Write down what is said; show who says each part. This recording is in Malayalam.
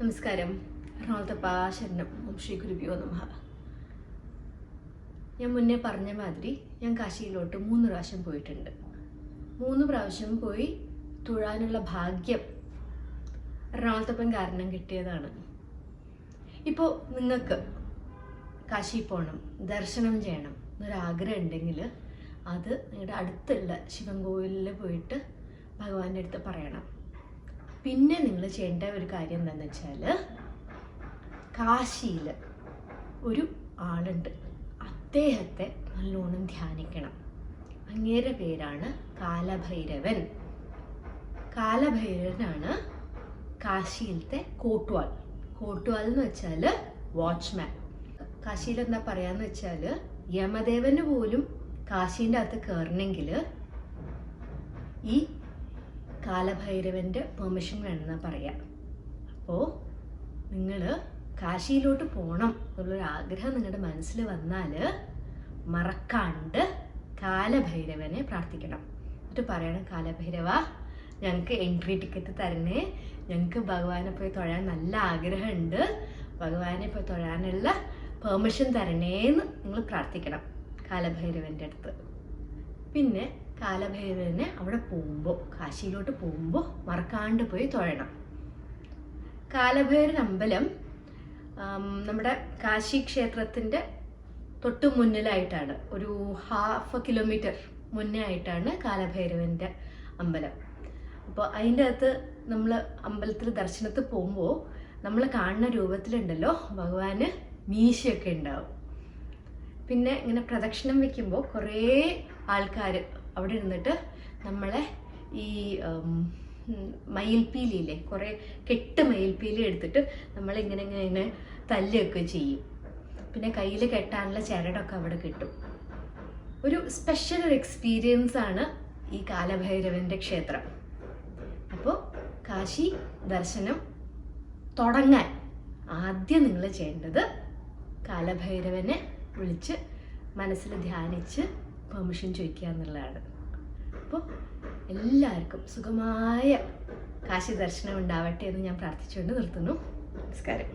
Speaker 1: നമസ്കാരം. എറണാകുളത്തെ പാശരണം ഓം ശ്രീ ഗുരുഭ്യോ നമ. ഞാൻ മുന്നേ പറഞ്ഞ മാതിരി ഞാൻ കാശിയിലോട്ട് മൂന്ന് പ്രാവശ്യം പോയിട്ടുണ്ട്. മൂന്ന് പ്രാവശ്യം പോയി തൊഴാനുള്ള ഭാഗ്യം എറണാകുളത്തപ്പൻ കാരണം കിട്ടിയതാണ്. ഇപ്പോൾ നിങ്ങൾക്ക് കാശി പോകണം ദർശനം ചെയ്യണം എന്നൊരാഗ്രഹം ഉണ്ടെങ്കിൽ അത് നിങ്ങളുടെ അടുത്തുള്ള ശിവൻ കോവിലിൽ പോയിട്ട് ഭഗവാന്റെ അടുത്ത് പറയണം. പിന്നെ നിങ്ങൾ ചെയ്യേണ്ട ഒരു കാര്യം എന്താണെന്ന് വെച്ചാൽ കാശിയിൽ ഒരു ആളുണ്ട്. അദ്ദേഹത്തെ നല്ലോണം ധ്യാനിക്കണം. അങ്ങേരെ പേരാണ് കാലഭൈരവൻ. കാലഭൈരവനാണ് കാശിയിലത്തെ കോട്ട്വാൾ. കോട്ട്വാൾ എന്ന് വെച്ചാൽ വാച്ച്മാൻ. കാശിയിൽ എന്താ പറയാന്ന് വെച്ചാൽ യമദേവന് പോലും കാശീന്റെ അകത്ത് കയറണമെങ്കിൽ ഈ കാലഭൈരവന്റെ പെർമിഷൻ വേണമെന്ന് പറയാം. അപ്പോൾ നിങ്ങൾ കാശിയിലോട്ട് പോകണം എന്നുള്ളൊരു ആഗ്രഹം നിങ്ങളുടെ മനസ്സിൽ വന്നാൽ മറക്കാണ്ട് കാലഭൈരവനെ പ്രാർത്ഥിക്കണം. എന്നിട്ട് പറയണം കാലഭൈരവ ഞങ്ങൾക്ക് എൻട്രി ടിക്കറ്റ് തരണേ. ഞങ്ങൾക്ക് ഭഗവാനെ പോയി തൊഴാൻ നല്ല ആഗ്രഹമുണ്ട്. ഭഗവാനെ പോയി തൊഴാനുള്ള പെർമിഷൻ തരണേന്ന് നിങ്ങൾ പ്രാർത്ഥിക്കണം കാലഭൈരവന്റെ അടുത്ത്. പിന്നെ കാലഭൈരവനെ അവിടെ പോകുമ്പോൾ കാശിയിലോട്ട് പോകുമ്പോൾ മറക്കാണ്ട് പോയി തൊഴണം. കാലഭൈരവൻ അമ്പലം നമ്മുടെ കാശി ക്ഷേത്രത്തിന്റെ തൊട്ട് മുന്നിലായിട്ടാണ്. ഒരു ഹാഫ് കിലോമീറ്റർ മുന്നേ ആയിട്ടാണ് കാലഭൈരവന്റെ അമ്പലം. അപ്പോൾ അതിന്റെ അകത്ത് നമ്മൾ അമ്പലത്തിൽ ദർശനത്തിൽ പോകുമ്പോൾ നമ്മൾ കാണുന്ന രൂപത്തിലുണ്ടല്ലോ ഭഗവാന് മീശയൊക്കെ ഉണ്ടാവും. പിന്നെ ഇങ്ങനെ പ്രദക്ഷിണം വെക്കുമ്പോൾ കുറേ ആൾക്കാർ അവിടെ ഇരുന്നിട്ട് നമ്മളെ ഈ മയിൽപ്പീലിയില്ലേ കുറേ കെട്ട് മയിൽപ്പീലി എടുത്തിട്ട് നമ്മളിങ്ങനെ ഇങ്ങനെ ഇങ്ങനെ തല്ലുകയൊക്കെ ചെയ്യും. പിന്നെ കയ്യിൽ കെട്ടാനുള്ള ചരടൊക്കെ അവിടെ കിട്ടും. ഒരു സ്പെഷ്യൽ ഒരു എക്സ്പീരിയൻസ് ആണ് ഈ കാലഭൈരവന്റെ ക്ഷേത്രം. അപ്പോൾ കാശി ദർശനം തുടങ്ങാൻ ആദ്യം നിങ്ങൾ ചെയ്യേണ്ടത് കാലഭൈരവനെ വിളിച്ച് മനസ്സിൽ ധ്യാനിച്ച് പെർമിഷൻ ചോദിക്കുക എന്നുള്ളതാണ്. അപ്പോൾ എല്ലാവർക്കും സുഖമായ കാശി ദർശനം ഉണ്ടാവട്ടെ എന്ന് ഞാൻ പ്രാർത്ഥിച്ചുകൊണ്ട് നിർത്തുന്നു. നമസ്കാരം.